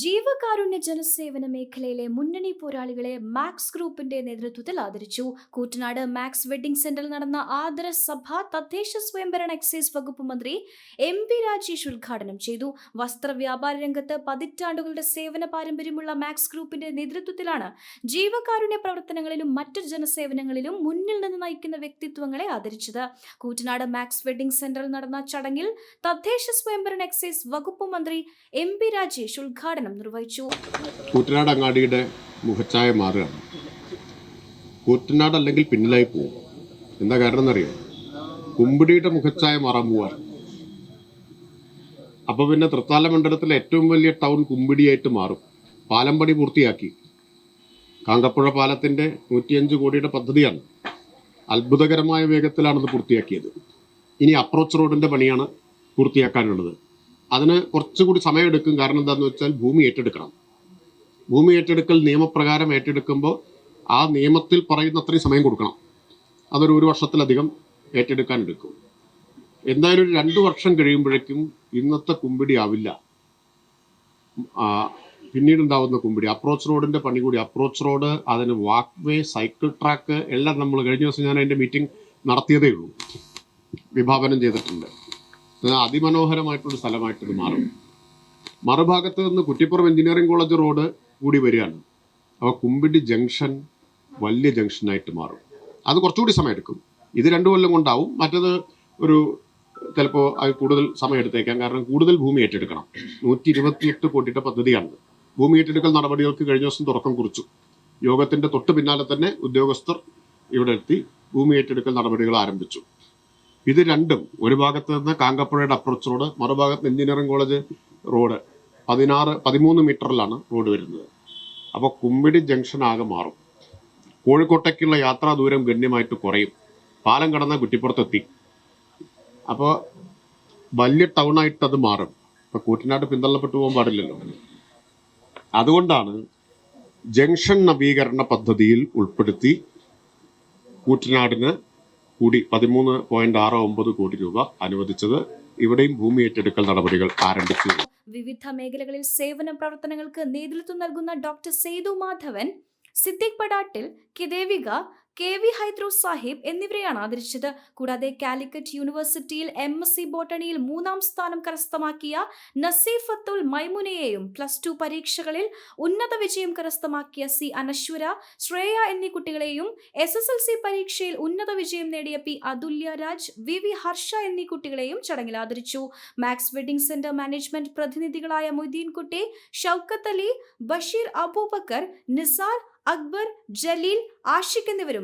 ജീവകാരുണ്യ ജനസേവന മേഖലയിലെ മുന്നണി പോരാളികളെ മാക്സ് ഗ്രൂപ്പിന്റെ നേതൃത്വത്തിൽ ആദരിച്ചു. കൂറ്റനാട് മാക്സ് വെഡിംഗ് സെന്ററിൽ നടന്ന ആദര സഭ തദ്ദേശ സ്വയംഭരണ എക്സൈസ് വകുപ്പ് മന്ത്രി എം പി രാജേഷ് ഉദ്ഘാടനം ചെയ്തു. വസ്ത്ര വ്യാപാര രംഗത്ത് പതിറ്റാണ്ടുകളുടെ സേവന പാരമ്പര്യമുള്ള മാക്സ് ഗ്രൂപ്പിന്റെ നേതൃത്വത്തിലാണ് ജീവകാരുണ്യ പ്രവർത്തനങ്ങളിലും മറ്റു ജനസേവനങ്ങളിലും മുന്നിൽ നിന്ന് നയിക്കുന്ന വ്യക്തിത്വങ്ങളെ ആദരിച്ചത്. കൂറ്റനാട് മാക്സ് വെഡിംഗ് സെന്ററിൽ നടന്ന ചടങ്ങിൽ തദ്ദേശ സ്വയംഭരണ എക്സൈസ് വകുപ്പ് മന്ത്രി എം പി രാജേഷ് ഉദ്ഘാടനം നിർവഹിച്ചു. കൂറ്റനാട് അങ്ങാടിയുടെ മുഖച്ഛായ മാറുകയാണ്. കൂറ്റനാട് അല്ലെങ്കിൽ പിന്നിലായി പോകും എന്താ കാരണം എന്നറിയോ? കുമ്പിടിയുടെ മുഖച്ഛായ മാറാൻ പോവാണ്. അപ്പോൾ പിന്നെ തൃത്താല മണ്ഡലത്തിലെ ഏറ്റവും വലിയ ടൗൺ കുമ്പിടിയായിട്ട് മാറും. പാലം പണി പൂർത്തിയാക്കി. കാങ്കപ്പുഴ പാലത്തിന്റെ നൂറ്റിയഞ്ച് കോടിയുടെ പദ്ധതിയാണ് അത്ഭുതകരമായ അത് പൂർത്തിയാക്കിയത്. ഇനി അപ്രോച്ച് റോഡിന്റെ പണിയാണ് പൂർത്തിയാക്കാനുള്ളത്. അതിന് കുറച്ചുകൂടി സമയമെടുക്കും. കാരണം എന്താണെന്ന് വെച്ചാൽ ഭൂമി ഏറ്റെടുക്കണം. ഭൂമി ഏറ്റെടുക്കൽ നിയമപ്രകാരം ഏറ്റെടുക്കുമ്പോൾ ആ നിയമത്തിൽ പറയുന്ന അത്രയും സമയം കൊടുക്കണം. അതൊരു ഒരു വർഷത്തിലധികം ഏറ്റെടുക്കാൻ എടുക്കും. എന്തായാലും ഒരു രണ്ട് വർഷം കഴിയുമ്പോഴേക്കും ഇന്നത്തെ കുമ്പിടി ആവില്ല. പിന്നീട് ഉണ്ടാവുന്ന കുമ്പിടി. അപ്രോച്ച് റോഡിന്റെ പണി കൂടി. അപ്രോച്ച് റോഡ് അതിന് വാക്ക് വേ സൈക്കിൾ ട്രാക്ക് എല്ലാം നമ്മൾ കഴിഞ്ഞ ദിവസം ഞാൻ അതിന്റെ മീറ്റിംഗ് നടത്തിയതേ ഉള്ളൂ. വിഭാവനം ചെയ്തിട്ടുണ്ട്. ഇത് അതിമനോഹരമായിട്ടൊരു സ്ഥലമായിട്ട് ഇത് മാറും. മറുഭാഗത്ത് നിന്ന് കുറ്റിപ്പുറം എഞ്ചിനീയറിംഗ് കോളേജ് റോഡ് കൂടി വരികയാണ്. അപ്പോൾ കുമ്പിടി ജംഗ്ഷൻ വലിയ ജംഗ്ഷനായിട്ട് മാറും. അത് കുറച്ചുകൂടി സമയമെടുക്കും. ഇത് രണ്ടു കൊല്ലം കൊണ്ടാവും. മറ്റത് ഒരു ചിലപ്പോൾ അത് കൂടുതൽ സമയം എടുത്തേക്കാം കാരണം കൂടുതൽ ഭൂമി ഏറ്റെടുക്കണം. നൂറ്റി ഇരുപത്തിയെട്ട് കോടിയുടെ പദ്ധതിയാണ്. ഭൂമി ഏറ്റെടുക്കൽ നടപടികൾക്ക് കഴിഞ്ഞ ദിവസം തുടക്കം കുറിച്ചു. യോഗത്തിന്റെ തൊട്ട് പിന്നാലെ തന്നെ ഉദ്യോഗസ്ഥർ ഇവിടെ എത്തി ഭൂമി ഏറ്റെടുക്കൽ നടപടികൾ ആരംഭിച്ചു. ഇത് രണ്ടും ഒരു ഭാഗത്ത് നിന്ന് കാങ്കപ്പുഴയുടെ അപ്രോച്ച് റോഡ് മറുഭാഗത്ത് എഞ്ചിനീയറിംഗ് കോളേജ് റോഡ് പതിനാറ് പതിമൂന്ന് മീറ്ററിലാണ് റോഡ് വരുന്നത്. അപ്പോൾ കുമ്പിടി ജംഗ്ഷൻ ആകെ മാറും. കോഴിക്കോട്ടേക്കുള്ള യാത്രാ ദൂരം ഗണ്യമായിട്ട് കുറയും. പാലം കടന്ന കുറ്റിപ്പുറത്തെത്തി. അപ്പോൾ വലിയ ടൗൺ ആയിട്ട് അത് മാറും. ഇപ്പോൾ കൂറ്റനാട് പിന്തള്ളപ്പെട്ടു പോകാൻ പാടില്ലല്ലോ. അതുകൊണ്ടാണ് ജംഗ്ഷൻ നവീകരണ പദ്ധതിയിൽ ഉൾപ്പെടുത്തി കൂറ്റനാടിന് കൂടി പതിമൂന്ന് പോയിന്റ് ആറ് ഒമ്പത് കോടി രൂപ അനുവദിച്ചത്. ഇവിടെയും ഭൂമി ഏറ്റെടുക്കൽ നടപടികൾ ആരംഭിച്ചു. വിവിധ മേഖലകളിൽ സേവന പ്രവർത്തനങ്ങൾക്ക് നേതൃത്വം നൽകുന്ന ഡോക്ടർ സേതു മാധവൻ സിദ്ദിഖ് പടാട്ടിൽ കിദേവിക കെ വി ഹൈദ്രോ സാഹിബ് എന്നിവരെയാണ് ആദരിച്ചത്. കൂടാതെ കാലിക്കറ്റ് യൂണിവേഴ്സിറ്റിയിൽ എം എസ് സി ബോട്ടണിയിൽ മൂന്നാം സ്ഥാനം കരസ്ഥമാക്കിയ നസീഫത്തുൽ മൈമുനയെയും പ്ലസ് ടു പരീക്ഷകളിൽ ഉന്നത വിജയം കരസ്ഥമാക്കിയ സി അനശ്വര ശ്രേയ എന്നീ കുട്ടികളെയും എസ് എസ് എൽ സി പരീക്ഷയിൽ ഉന്നത വിജയം നേടിയ P Athulya Raj V V Harsha എന്നീ കുട്ടികളെയും ചടങ്ങിൽ ആദരിച്ചു. മാക്സ് വെഡിംഗ് സെന്റർ മാനേജ്മെന്റ് പ്രതിനിധികളായ മൊയ്തീൻകുട്ടി ഷൌക്കത്ത് അലി ബഷീർ അബൂബക്കർ നിസാർ അക്ബർ ജലീൽ ആഷിഖ് എന്നിവരും